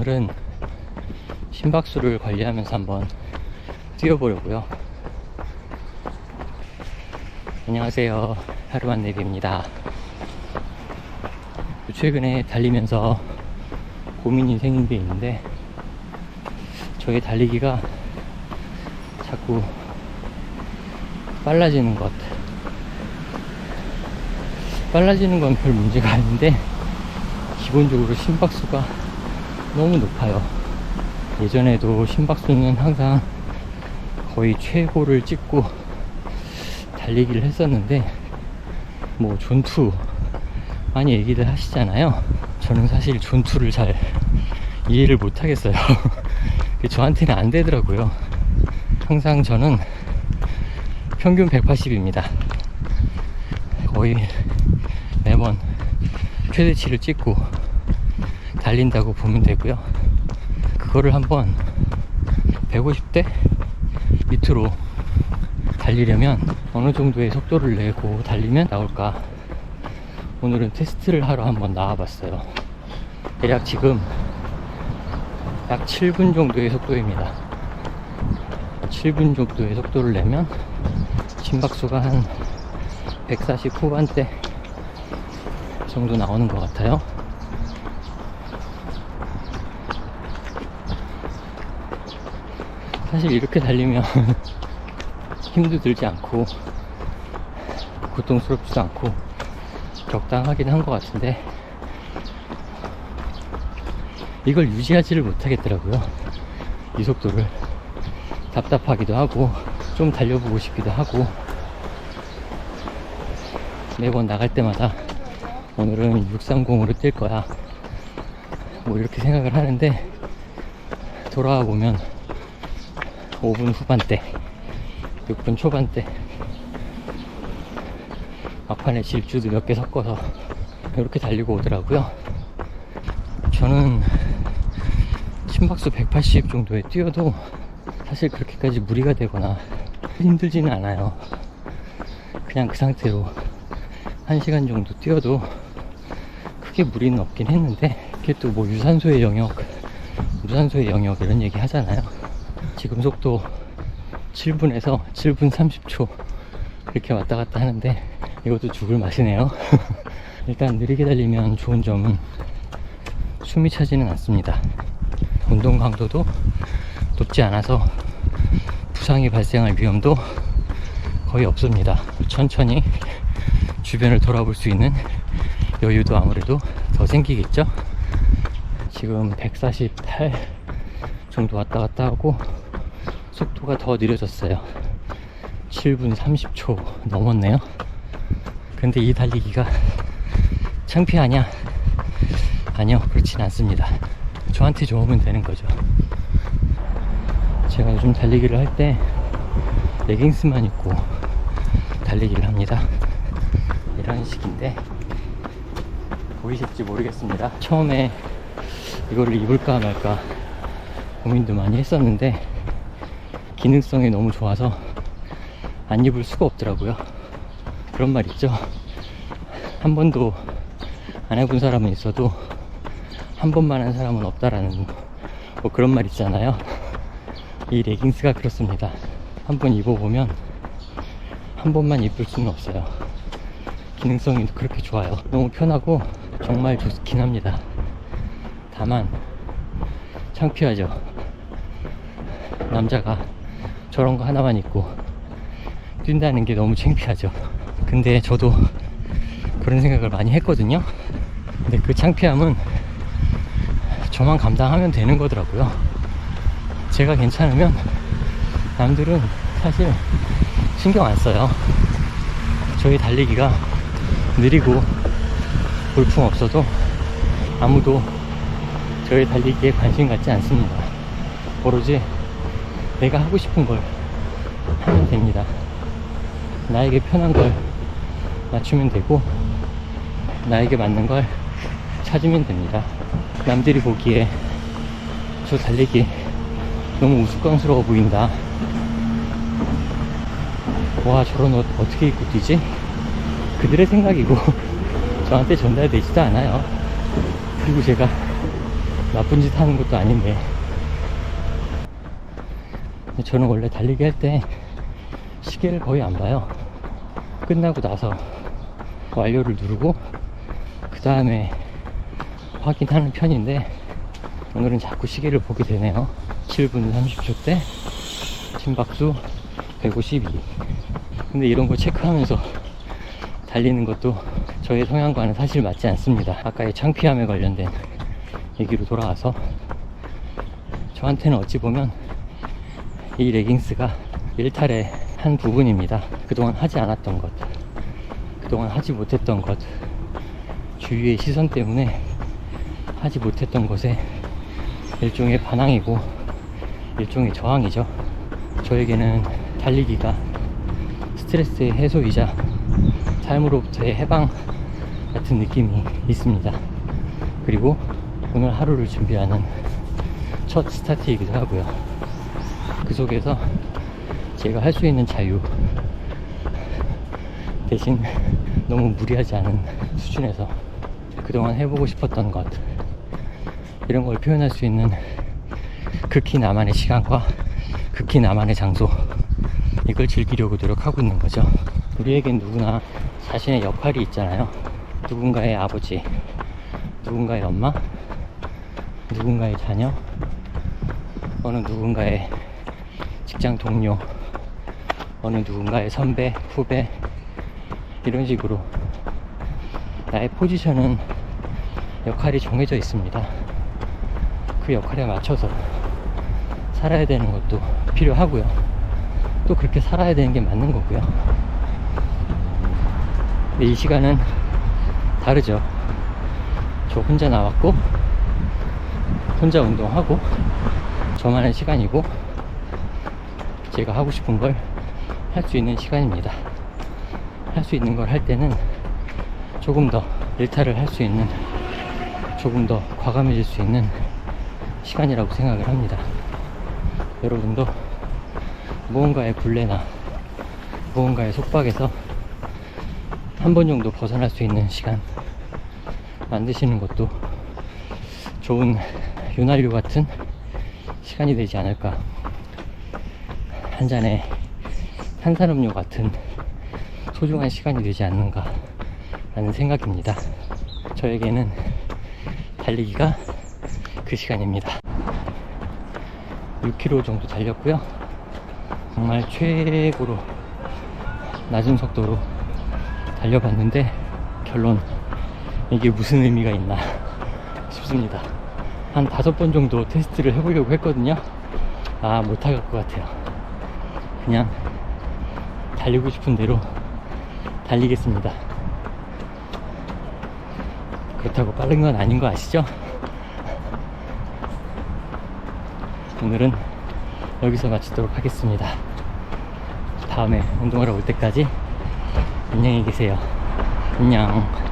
오늘은 심박수를 관리하면서 한번 뛰어보려고요. 안녕하세요. 하루만 내비입니다. 최근에 달리면서 고민이 생긴 게 있는데 저의 달리기가 자꾸 빨라지는 것. 빨라지는 건 별 문제가 아닌데 기본적으로 심박수가 너무 높아요. 예전에도 심박수는 항상 거의 최고를 찍고 달리기를 했었는데 뭐 존투 많이 얘기를 하시잖아요. 저는 사실 존투를 잘 이해를 못 하겠어요. 저한테는 안 되더라고요. 항상 저는 평균 180입니다. 거의 매번 최대치를 찍고 달린다고 보면 되고요. 그거를 한번 150대 밑으로 달리려면 어느 정도의 속도를 내고 달리면 나올까 오늘은 테스트를 하러 한번 나와봤어요. 대략 지금 약 7분 정도의 속도입니다. 7분 정도의 속도를 내면 심박수가 한 140 후반대 정도 나오는 것 같아요. 사실 이렇게 달리면 힘도 들지 않고 고통스럽지도 않고 적당하긴 한 것 같은데 이걸 유지하지를 못하겠더라고요. 이 속도를 답답하기도 하고 좀 달려보고 싶기도 하고 매번 나갈 때마다 오늘은 630으로 뛸 거야. 뭐 이렇게 생각을 하는데 돌아와 보면 5분 후반대, 6분 초반대 막판에 질주도 몇 개 섞어서 이렇게 달리고 오더라고요. 저는 심박수 180 정도에 뛰어도 사실 그렇게까지 무리가 되거나 힘들지는 않아요. 그냥 그 상태로 1시간 정도 뛰어도 크게 무리는 없긴 했는데 그게 또 뭐 유산소의 영역, 무산소의 영역 이런 얘기 하잖아요. 지금 속도 7분에서 7분 30초 이렇게 왔다 갔다 하는데 이것도 죽을 맛이네요. 일단 느리게 달리면 좋은 점은 숨이 차지는 않습니다. 운동 강도도 높지 않아서 부상이 발생할 위험도 거의 없습니다. 천천히 주변을 돌아볼 수 있는 여유도 아무래도 더 생기겠죠? 지금 148 정도 왔다 갔다 하고 속도가 더 느려졌어요. 7분 30초 넘었네요. 근데 이 달리기가 창피하냐? 아니요, 그렇진 않습니다. 저한테 좋으면 되는 거죠. 제가 요즘 달리기를 할 때 레깅스만 입고 달리기를 합니다. 이런 식인데 보이실지 모르겠습니다. 처음에 이거를 입을까 말까 고민도 많이 했었는데 기능성이 너무 좋아서 안 입을 수가 없더라고요. 그런 말 있죠. 한 번도 안 해본 사람은 있어도 한 번만 한 사람은 없다라는 뭐 그런 말 있잖아요. 이 레깅스가 그렇습니다. 한 번 입어보면 한 번만 입을 수는 없어요. 기능성이 그렇게 좋아요. 너무 편하고 정말 좋긴 합니다. 다만 창피하죠. 남자가 저런 거 하나만 입고 뛴다는 게 너무 창피하죠. 근데 저도 그런 생각을 많이 했거든요. 근데 그 창피함은 저만 감당하면 되는 거더라고요. 제가 괜찮으면 남들은 사실 신경 안 써요. 저희 달리기가 느리고 볼품 없어도 아무도 저희 달리기에 관심 갖지 않습니다. 오로지 내가 하고 싶은 걸 하면 됩니다. 나에게 편한 걸 맞추면 되고 나에게 맞는 걸 찾으면 됩니다. 남들이 보기에 저 달리기 너무 우스꽝스러워 보인다. 와 저런 옷 어떻게 입고 뛰지? 그들의 생각이고 저한테 전달되지도 않아요. 그리고 제가 나쁜 짓 하는 것도 아닌데 저는 원래 달리기 할 때 시계를 거의 안 봐요. 끝나고 나서 완료를 누르고 그 다음에 확인하는 편인데 오늘은 자꾸 시계를 보게 되네요. 7분 30초 때 심박수 152 근데 이런 거 체크하면서 달리는 것도 저의 성향과는 사실 맞지 않습니다. 아까의 창피함에 관련된 얘기로 돌아와서 저한테는 어찌 보면 이 레깅스가 일탈의 한 부분입니다 그동안 하지 않았던 것 그동안 하지 못했던 것 주위의 시선 때문에 하지 못했던 것에 일종의 반항이고 일종의 저항이죠 저에게는 달리기가 스트레스의 해소이자 삶으로부터의 해방 같은 느낌이 있습니다. 그리고 오늘 하루를 준비하는 첫 스타트이기도 하고요. 그 속에서 제가 할 수 있는 자유 대신 너무 무리하지 않은 수준에서 그동안 해보고 싶었던 것 이런 걸 표현할 수 있는 극히 나만의 시간과 극히 나만의 장소 이걸 즐기려고 노력하고 있는 거죠. 우리에겐 누구나 자신의 역할이 있잖아요. 누군가의 아버지, 누군가의 엄마, 누군가의 자녀, 어느 누군가의 직장 동료, 어느 누군가의 선배, 후배, 이런 식으로 나의 포지션은 역할이 정해져 있습니다. 그 역할에 맞춰서 살아야 되는 것도 필요하고요. 또 그렇게 살아야 되는 게 맞는 거고요. 근데 이 시간은 다르죠. 저 혼자 나왔고, 혼자 운동하고, 저만의 시간이고, 제가 하고 싶은 걸 할 수 있는 시간입니다. 할 수 있는 걸 할 때는 조금 더 일탈을 할 수 있는, 조금 더 과감해질 수 있는 시간이라고 생각을 합니다. 여러분도 무언가의 굴레나 무언가의 속박에서 한 번 정도 벗어날 수 있는 시간 만드시는 것도 좋은 윤활유 같은 시간이 되지 않을까. 한 잔의 탄산음료 같은 소중한 시간이 되지 않는가 라는 생각입니다. 저에게는 달리기가 그 시간입니다. 6km 정도 달렸고요. 정말 최고로 낮은 속도로 달려봤는데 결론 이게 무슨 의미가 있나 싶습니다. 한 다섯 번 정도 테스트를 해보려고 했거든요. 아, 못할 것 같아요. 그냥 달리고 싶은 대로 달리겠습니다. 그렇다고 빠른 건 아닌 거 아시죠? 오늘은 여기서 마치도록 하겠습니다. 다음에 운동하러 올 때까지 안녕히 계세요. 안녕.